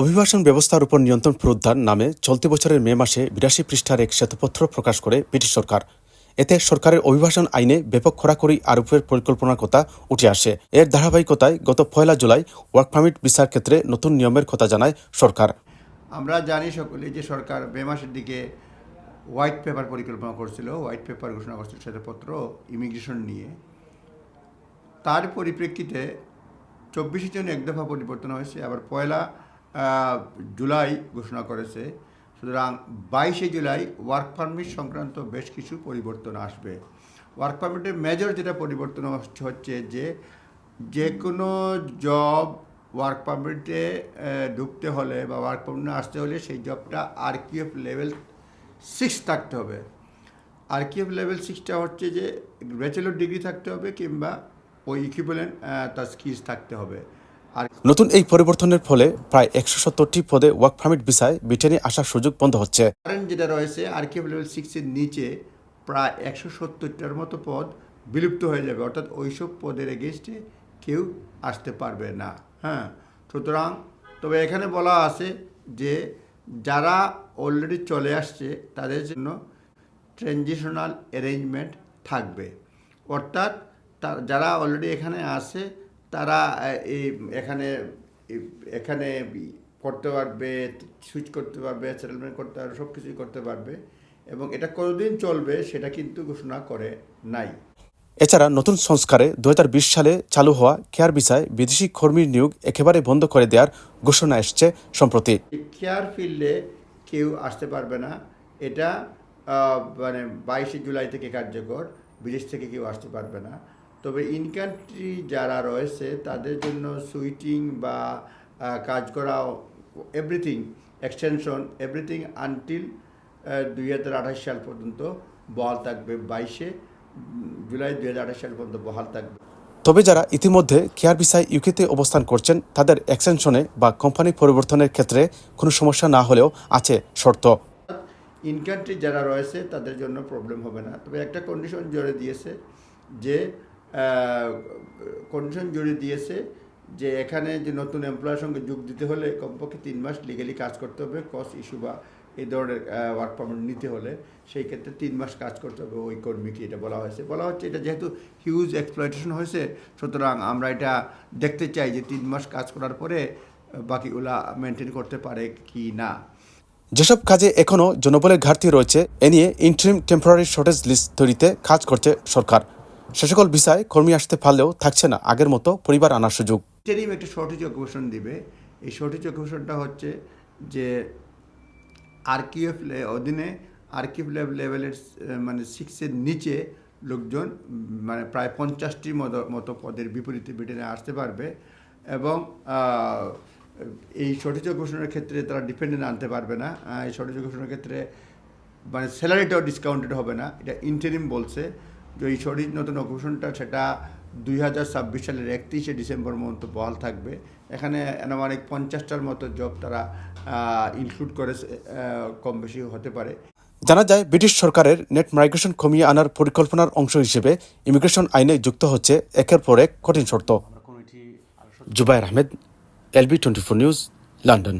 অভিবাসন ব্যবস্থার উপর নিয়ন্ত্রণ পুনরুদ্ধার নামে চলতি বছরের মে মাসে বিরাশি পৃষ্ঠার এক শ্বেতপত্র প্রকাশ করে ব্রিটিশ সরকার। এতে সরকারের অভিবাসন আইনে ব্যাপক খোরাখড়ি আরোপের পরিকল্পনার কথা উঠে আসে। এর ধারাবাহিকতায় গত পয়লা জুলাই ওয়ার্ক পারমিট ভিসার ক্ষেত্রে নতুন নিয়মের কথা জানায় সরকার। আমরা জানি সকলে যে সরকার মে মাসের দিকে হোয়াইট পেপার পরিকল্পনা করছিল, হোয়াইট পেপার ঘোষণা করছিল শ্বেতপত্র, ইমিগ্রেশন নিয়ে। তার পরিপ্রেক্ষিতে চব্বিশে জন এক দফা পরিবর্তন হয়েছে, আবার পয়লা জুলাই ঘোষণা করেছে। সুতরাং বাইশে জুলাই ওয়ার্ক পারমিট সংক্রান্ত বেশ কিছু পরিবর্তন আসবে। ওয়ার্ক পারমিটের মেজর যেটা পরিবর্তন হচ্ছে যে যে কোনো জব ওয়ার্ক পারমিটে ঢুকতে হলে বা ওয়ার্ক পারমিটে আসতে হলে সেই জবটা আর কিউএফ লেভেল সিক্স থাকতে হবে। আর কিউএফ লেভেল সিক্সটা হচ্ছে যে ব্যাচেলর ডিগ্রি থাকতে হবে কিংবা ওই ইকুইভ্যালেন্ট তার স্কিলস থাকতে হবে। নতুন এই পরিবর্তনের ফলে প্রায় একশো সত্তরটি পদে ওয়ার্ক পারমিট ভিসায় ব্রিটেনে আসার সুযোগ বন্ধ হচ্ছে। কারেন্ট যেটা রয়েছে আর কিউএফ লেভেল সিক্সের নিচে প্রায় একশো সত্তরটার মতো পদ বিলুপ্ত হয়ে যাবে। অর্থাৎ ওইসব পদের এগেনস্টে কেউ আসতে পারবে না। হ্যাঁ সুতরাং তবে এখানে বলা আছে যে যারা অলরেডি চলে আসছে, তাদের জন্য ট্রানজিশনাল অ্যারেঞ্জমেন্ট থাকবে। অর্থাৎ যারা অলরেডি এখানে আছে তারা এই এখানে এখানে করতে পারবে সুইচ করতে পারবে সেটেলমেন্ট করতে পারবে সব কিছুই করতে পারবে এবং এটা কতদিন চলবে সেটা কিন্তু ঘোষণা করে নাই। এছাড়া নতুন সংস্কারে দু হাজার বিশ সালে চালু হওয়া কেয়ার ভিসায় বিদেশি কর্মীর নিয়োগ একেবারে বন্ধ করে দেওয়ার ঘোষণা এসছে সম্প্রতি। কেয়ার ফিল্ডে কেউ আসতে পারবে না। এটা মানে বাইশে জুলাই থেকে কার্যকর। বিদেশ থেকে কেউ আসতে পারবে না। তবে ইন কান্ট্রি যারা রয়েছে তাদের জন্য সুইটিং বা কাজ করা এভরিথিং এক্সটেনশন এভরিথিং আনটিল দুই হাজার আঠাশ সাল পর্যন্ত বহাল থাকবে বাইশে জুলাই দুই হাজার আঠাশ সাল পর্যন্ত বহাল থাকবে। তবে যারা ইতিমধ্যে কেয়ার ভিসায় ইউকেতে অবস্থান করছেন তাদের এক্সটেনশনে বা কোম্পানি পরিবর্তনের ক্ষেত্রে কোনো সমস্যা না হলেও আছে শর্ত। ইন কান্ট্রি যারা রয়েছে তাদের জন্য প্রবলেম হবে না। তবে একটা কন্ডিশন জোরে দিয়েছে যে কন্ডিশন জুড়ে দিয়েছে যে এখানে যে নতুন এমপ্লয়ের সঙ্গে যোগ দিতে হলে কমপক্ষে তিন মাস লিগালি কাজ করতে হবে কস ইস্যু বা এই ধরনের ওয়ার্ক পারমিট নিতে হলে সেই ক্ষেত্রে তিন মাস কাজ করতে হবে ওই কর্মীকে এটা বলা হয়েছে। বলা হচ্ছে এটা যেহেতু হিউজ এক্সপ্লয়টেশন হয়েছে, সুতরাং আমরা এটা দেখতে চাই যে তিন মাস কাজ করার পরে বাকিগুলা মেনটেন করতে পারে কি না। যেসব কাজে এখনও জনবলের ঘাটতি রয়েছে, এ নিয়ে ইন্টারিম টেম্পোরারি শর্টেজ লিস্ট তৈরিতে কাজ করছে সরকার। সে সকল ভিসায় কর্মী আসতে পারলেও থাকছে না। আগের মতো পরিবার আনার সুযোগ। ইন্টারিম একটা শর্টেজ অকুপেশন দিবে। এই শর্টেজ অকুপেশনটা হচ্ছে যে আরকিউএফ অধীনে আরকিউএফ লেভেলের মানে সিক্সের নিচে লোকজন মানে প্রায় পঞ্চাশটির মতো মতো পদের বিপরীতে ব্রিটেনে আসতে পারবে এবং এই শর্টেজ অকুপেশনের ক্ষেত্রে তারা ডিপেন্ডেন্ট আনতে পারবে না। এই শর্টেজ অকুপেশনের ক্ষেত্রে মানে স্যালারিটাও ডিসকাউন্টেড হবে না। এটা ইন্টারিম বলছে। এই শরীর নতুন অকুপেশনটা সেটা দুই হাজার ছাব্বিশ সালের একত্রিশে ডিসেম্বর পর্যন্ত বহাল থাকবে। এখানে আনুমানিক পঞ্চাশটার মতো জব তারা ইনক্লুড করে কম বেশি হতে পারে। জানা যায় ব্রিটিশ সরকারের নেট মাইগ্রেশন কমিয়ে আনার পরিকল্পনার অংশ হিসেবে ইমিগ্রেশন আইনে যুক্ত হচ্ছে একের পর এক কঠিন শর্ত। Zubair Ahmed LB twenty four news London.